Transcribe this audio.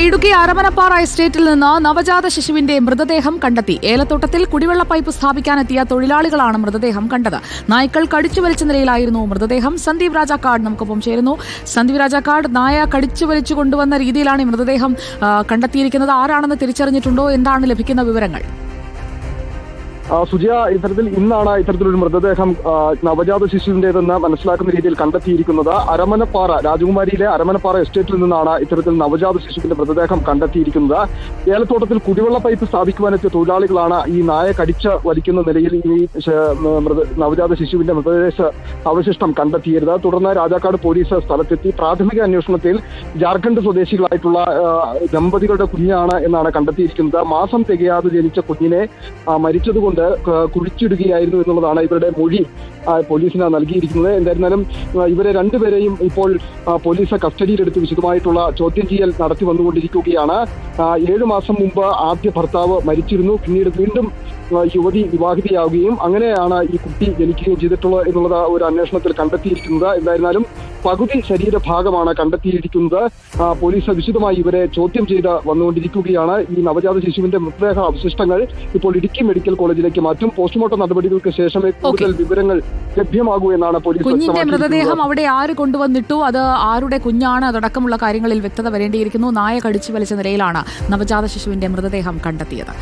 ഇടുക്കി അരമനപ്പാറ എസ്റ്റേറ്റിൽ നിന്ന് നവജാത ശിശുവിന്റെ മൃതദേഹം കണ്ടെത്തി. ഏലത്തോട്ടത്തിൽ കുടിവെള്ള പൈപ്പ് സ്ഥാപിക്കാനെത്തിയ തൊഴിലാളികളാണ് മൃതദേഹം കണ്ടത്. നായ്ക്കൾ കടിച്ചു വലിച്ച നിലയിലായിരുന്നു മൃതദേഹം. സന്ദീപ് രാജാക്കാട് നമുക്കൊപ്പം ചേരുന്നു. സന്ദീപ് രാജാക്കാട് നായ കടിച്ചു വലിച്ചു കൊണ്ടുവന്ന രീതിയിലാണ് ഈ മൃതദേഹം കണ്ടെത്തിയിരിക്കുന്നത്. ആരാണെന്ന് തിരിച്ചറിഞ്ഞിട്ടുണ്ടോ? എന്താണ് ലഭിക്കുന്ന വിവരങ്ങൾ? സുജിയ ഇത്തരത്തിൽ ഇന്നാണ് ഇത്തരത്തിലൊരു മൃതദേഹം നവജാത ശിശുവിന്റേതെന്ന് മനസ്സിലാക്കുന്ന രീതിയിൽ കണ്ടെത്തിയിരിക്കുന്നത്. അരമനപ്പാറ രാജകുമാരിയിലെ അരമനപ്പാറ എസ്റ്റേറ്റിൽ നിന്നാണ് ഇത്തരത്തിൽ നവജാത ശിശുവിന്റെ മൃതദേഹം കണ്ടെത്തിയിരിക്കുന്നത്. ഏലത്തോട്ടത്തിൽ കുടിവെള്ള പൈപ്പ് സ്ഥാപിക്കുവാനെത്തിയ തൊഴിലാളികളാണ് ഈ നായ കടിച്ച് വലിക്കുന്ന നിലയിൽ ഈ നവജാത ശിശുവിന്റെ മൃതദേശ അവശിഷ്ടം കണ്ടെത്തിയത് തുടർന്ന് രാജാക്കാട് പോലീസ് സ്ഥലത്തെത്തി. പ്രാഥമിക അന്വേഷണത്തിൽ ജാർഖണ്ഡ് സ്വദേശികളായിട്ടുള്ള ദമ്പതികളുടെ കുഞ്ഞാണ് എന്നാണ് കണ്ടെത്തിയിരിക്കുന്നത്. മാസം തികയാതെ ജനിച്ച കുഞ്ഞിനെ മരിച്ചതുകൊണ്ട് കുഴിച്ചിടുകയായിരുന്നു എന്നുള്ളതാണ് ഇവരുടെ മൊഴി പോലീസിന് നൽകിയിരിക്കുന്നത്. എന്തായിരുന്നാലും ഇവരെ രണ്ടുപേരെയും ഇപ്പോൾ പോലീസ് കസ്റ്റഡിയിലെടുത്ത് വിശദമായിട്ടുള്ള ചോദ്യം ചെയ്യൽ നടത്തി വന്നുകൊണ്ടിരിക്കുകയാണ്. ഏഴു മാസം മുമ്പ് ആദ്യ ഭർത്താവ് മരിച്ചിരുന്നു. പിന്നീട് വീണ്ടും യുവതി വിവാഹിതയാവുകയും അങ്ങനെയാണ് ഈ കുട്ടി ജനിക്കുകയും ചെയ്തിട്ടുള്ളത് എന്നുള്ളത് ഒരു അന്വേഷണത്തിൽ കണ്ടെത്തിയിരിക്കുന്നത്. എന്തായിരുന്നാലും പകുതി ശരീരഭാഗമാണ് കണ്ടെത്തിയിരിക്കുന്നത്. പോലീസ് വിശദമായി ഇവരെ ചോദ്യം ചെയ്ത് വന്നുകൊണ്ടിരിക്കുകയാണ്. ഈ നവജാത ശിശുവിന്റെ മൃതദേഹ അവശിഷ്ടങ്ങൾ ഇപ്പോൾ ഇടുക്കി മെഡിക്കൽ കോളേജിലേക്ക് മാറ്റും. പോസ്റ്റ്മോർട്ടം നടപടികൾക്ക് ശേഷമേ കൂടുതൽ വിവരങ്ങൾ ലഭ്യമാകൂ എന്നാണ് പോലീസ് കുഞ്ഞിന്റെ മൃതദേഹം അവിടെ ആര് കൊണ്ടുവന്നിട്ടു? അത് ആരുടെ കുഞ്ഞാണ്? അതടക്കമുള്ള കാര്യങ്ങളിൽ വ്യക്തത വരേണ്ടിയിരിക്കുന്നു. നായ കടിച്ചു വലിച്ച നിലയിലാണ് നവജാത ശിശുവിന്റെ മൃതദേഹം കണ്ടെത്തിയത്.